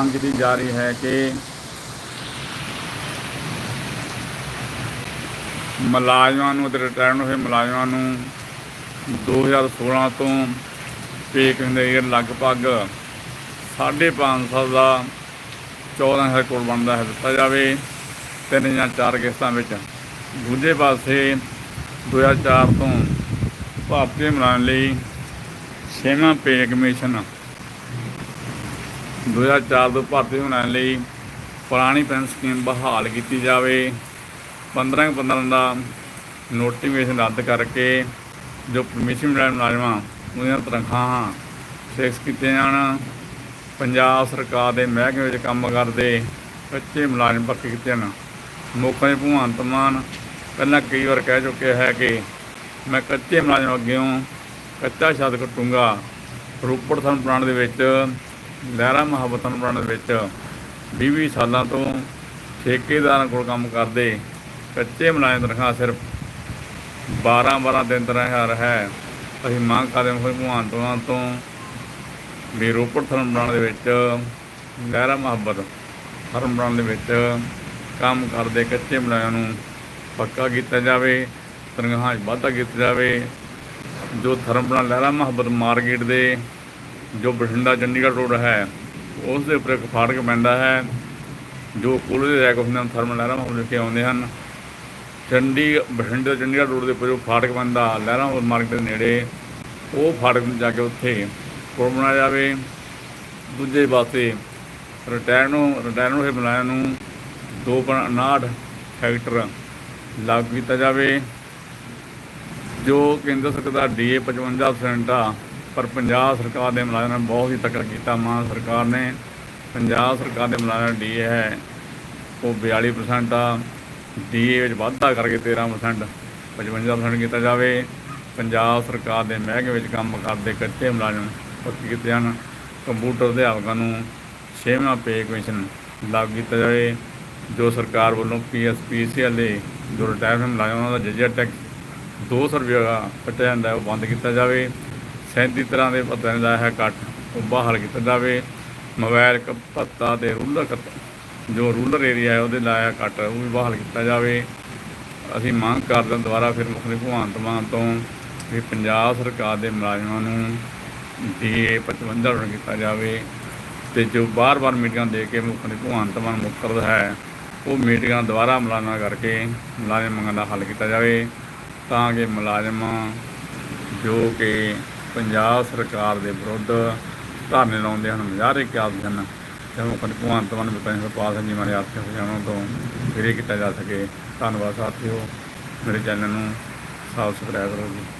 ਮੰਗ ਕੀਤੀ ਜਾ ਰਹੀ ਹੈ ਕਿ ਮੁਲਾਜ਼ਮਾਂ ਨੂੰ ਤੇ ਰਿਟਾਇਰਡ ਹੋਏ ਮੁਲਾਜ਼ਮਾਂ ਨੂੰ 2016 ਤੋਂ ਪੇ ਕਹਿੰਦੇ ਲਗਭਗ 5.5 ਦਾ 14000 ਕਰੋੜ ਬਣਦਾ ਹੈ ਦਿੱਤਾ ਜਾਵੇ ਤਿੰਨ ਜਾਂ ਚਾਰ ਕਿਸ਼ਤਾਂ ਵਿੱਚ। ਦੂਜੇ ਪਾਸੇ 2004 ਤੋਂ ਭਾਰਤੀ ਮੁਲਾਜ਼ਮ ਲਈ ਛੇਵਾਂ ਪੇ ਕਮਿਸ਼ਨ 2004 ਤੋਂ ਭਰਤੀ ਹੋਣ ਲਈ ਪੁਰਾਣੀ ਪੈਨਸ਼ਨ ਸਕੀਮ ਬਹਾਲ ਕੀਤੀ ਜਾਵੇ। 15 15 ਦਾ ਨੋਟੀਫਿਕੇਸ਼ਨ ਰੱਦ ਕਰਕੇ ਜੋ ਪਰਮਿਸ਼ਨ ਮਿਲਣ ਮੁਲਾਜ਼ਮਾਂ, ਉਹਦੀਆਂ ਤਨਖਾਹਾਂ ਫਿਕਸ ਕੀਤੀਆਂ ਜਾਣ। ਪੰਜਾਬ ਸਰਕਾਰ ਦੇ ਮਹਿਕਮੇ ਵਿੱਚ ਕੰਮ ਕਰਦੇ ਕੱਚੇ ਮੁਲਾਜ਼ਮ ਪੱਕੇ ਕੀਤੇ ਹਨ ਮੁੱਖ ਭਗਵੰਤ ਮਾਨ ਪਹਿਲਾਂ ਕਈ ਵਾਰ ਕਹਿ ਚੁੱਕਿਆ ਹੈ ਕਿ ਮੈਂ ਕੱਚੇ ਮੁਲਾਜ਼ਮ ਅੱਗੇੋਂ ਕੱਚਾ ਛੱਤ ਕੱਟੂੰਗਾ। ਰੋਪੜ ਥਨ ਪਲਾਂਟ ਦੇ ਵਿੱਚ ਲਹਿਰਾ ਮੁਹੱਬਤਾਂ ਪਲਾਂਟ ਦੇ ਵਿੱਚ 20 ਸਾਲਾਂ ਤੋਂ ਠੇਕੇਦਾਰਾਂ ਕੋਲ ਕੰਮ ਕਰਦੇ ਕੱਚੇ ਮੁਲਾਜ਼ਮ ਤਨਖਾਹ ਸਿਰਫ 12 12 ਦਿਨ ਤਨਖਾਹ ਹੈ। ਅਸੀਂ ਮੰਗ ਕਰਦੇ ਹਾਂ ਭਗਵੰਤ ਮਾਨ ਤੋਂ ਵੀ ਰੋਪੜ ਥਰਮ ਬਣਾਉਣ ਦੇ ਵਿੱਚ ਲਹਿਰਾ ਮੁਹੱਬਤ ਥਰਮ ਬਣਾਉਣ ਦੇ ਵਿੱਚ ਕੰਮ ਕਰਦੇ ਕੱਚੇ ਮੁਲਾਜ਼ਮਾਂ ਨੂੰ ਪੱਕਾ ਕੀਤਾ ਜਾਵੇ, ਤਨਖਾਹਾਂ 'ਚ ਵਾਧਾ ਕੀਤਾ ਜਾਵੇ। ਜੋ ਥਰਮ ਬਣਾ ਲਹਿਰਾ ਮੁਹੱਬਤ ਮਾਰਕੀਟ ਦੇ ਜੋ ਬਠਿੰਡਾ ਚੰਡੀਗੜ੍ਹ ਰੋਡ ਹੈ, ਉਸ ਦੇ ਉੱਪਰ ਇੱਕ ਫਾਟਕ ਪੈਂਦਾ ਹੈ, ਜੋ ਕੋਲ ਦੇ ਰੈਕ ਹੁੰਦੇ ਹਨ, ਥਰਮਲ ਲਹਿਰਾ ਮੁਹੱਬਤ ਲਿਖੇ ਆਉਂਦੇ ਹਨ। ਚੰਡੀ, ਬਠਿੰਡਾ, ਚੰਡੀਗੜ੍ਹ ਰੋਡ ਦੇ ਉੱਪਰ ਜੋ ਫਾਟਕ ਪੈਂਦਾ, ਲਹਿਰਾਂ ਮੁਹੱਬਤ ਮਾਰਕੀਟ ਦੇ ਨੇੜੇ, ਉਹ ਫਾਟਕ ਨੂੰ ਜਾ ਕੇ ਉੱਥੇ ਪੁਲ ਬਣਾਇਆ ਜਾਵੇ। ਦੂਜੇ ਪਾਸੇ, ਰਿਟਾਇਰ ਨੂੰ, ਰਿਟਾਇਰ ਹੋਏ ਮੁਲਾਜ਼ਮਾਂ ਨੂੰ 2.59 ਹੈਕਟਰ ਲਾਗੂ ਕੀਤਾ ਜਾਵੇ, ਜੋ ਕੇਂਦਰ ਸਰਕਾਰ ਦਾ ਡੀਏ 55% ਆ ਪਰ ਪੰਜਾਬ ਸਰਕਾਰ ਦੇ ਮੁਲਾਜ਼ਮਾਂ ਨੇ ਬਹੁਤ ਹੀ ਤਕੜਾ ਕੀਤਾ। ਮਾਨ ਸਰਕਾਰ ਨੇ ਪੰਜਾਬ ਸਰਕਾਰ ਦੇ ਮੁਲਾਜ਼ਮਾਂ ਡੀਏ ਹੈ, ਉਹ 42% ਆ ਡੀਏ ਵਿੱਚ ਵਾਧਾ ਕਰਕੇ 13% 55% ਕੀਤਾ ਜਾਵੇ। ਪੰਜਾਬ ਸਰਕਾਰ ਦੇ ਮਹਿਕਮੇ ਵਿੱਚ ਕੰਮ ਕਰਦੇ ਕੱਚੇ ਮੁਲਾਜ਼ਮ ਪੱਕੇ ਕੀਤੇ ਹਨ? ਕੰਪਿਊਟਰ ਅਧਿਆਪਕਾਂ ਨੂੰ ਛੇਵਾਂ ਪੇ ਕਮਿਸ਼ਨ ਲਾਗੂ ਕੀਤਾ ਜਾਵੇ, ਜੋ ਸਰਕਾਰ ਵੱਲੋਂ ਪੀਐਸਪੀਸੀਐਲ ਦੇ ਜੋ ਰਿਟਾਇਰਮੈਂਟ ਮੁਲਾਜ਼ਮਾਂ ਉਹਨਾਂ ਦਾ ਜੱਜਾ ਟੈਕਸ 200 ਰੁਪਏ ਦਾ ਕੱਟਿਆ ਜਾਂਦਾ, ਉਹ ਬੰਦ ਕੀਤਾ ਜਾਵੇ। 37 ਤਰ੍ਹਾਂ ਦੇ ਭੱਤਿਆਂ ਦਾ ਹੈ ਕੱਟ ਉਹ ਬਹਾਲ ਕੀਤਾ ਜਾਵੇ ਮੋਬਾਈਲ ਕ- ਭੱਤਾ ਰੂਲਰ ਜੋ ਰੂਲਰ ਏਰੀਆ ਹੈ ਉਹਦੇ ਲਾਇਆ ਕੱਟ ਉਹ ਵੀ ਬਹਾਲ ਕੀਤਾ ਜਾਵੇ। ਅਸੀਂ ਮੰਗ ਕਰਦੇ ਹਾਂ ਦੁਬਾਰਾ ਫਿਰ ਮੁੱਖ ਮੰਤਰੀ ਭਗਵੰਤ ਮਾਨ ਤੋਂ ਵੀ ਪੰਜਾਬ ਸਰਕਾਰ ਦੇ ਮੁਲਾਜ਼ਮਾਂ ਨੂੰ ਡੀਏ 55 ਰੁਪਏ ਕੀਤਾ ਜਾਵੇ ਤੇ ਜੋ ਬਾਰ-ਬਾਰ ਮੀਟਿੰਗਾਂ ਦੇ ਕੇ ਮੁੱਖ ਮੰਤਰੀ ਭਗਵੰਤ ਮਾਨ ਮੁਕਰਦ ਹੈ, ਉਹ ਮੀਟਿੰਗਾਂ ਦੁਬਾਰਾ ਮੁਲਾਜ਼ਮਾਂ ਕਰਕੇ ਮੁਲਾਜ਼ਮ ਮੰਗਾਂ ਦਾ ਹੱਲ ਕੀਤਾ ਜਾਵੇ, ਤਾਂ ਕਿ ਮੁਲਾਜ਼ਮਾਂ ਜੋ ਕਿ ਪੰਜਾਬ ਸਰਕਾਰ ਦੇ ਵਿਰੁੱਧ ਧਰਨੇ ਲਾਉਂਦੇ ਹਨ ਮੁਜ਼ਾਹਰੇ ਕਰਦੇ ਹਨ ਤੇ ਭਗਵੰਤ ਮਾਨ ਵਿਪਨ ਸੁਪਾਲ ਸਿੰਘ ਜੀ ਮਾਰੇ ਆਰਥਿਕ ਖਜ਼ਾਨਾ ਤੋਂ ਫਿਰ ਕੀਤਾ ਜਾ ਸਕੇ। ਧੰਨਵਾਦ ਸਾਥੀਓ, ਮੇਰੇ ਚੈਨਲ ਨੂੰ ਸਬਸਕ੍ਰਾਈਬ ਕਰੋ ਜੀ।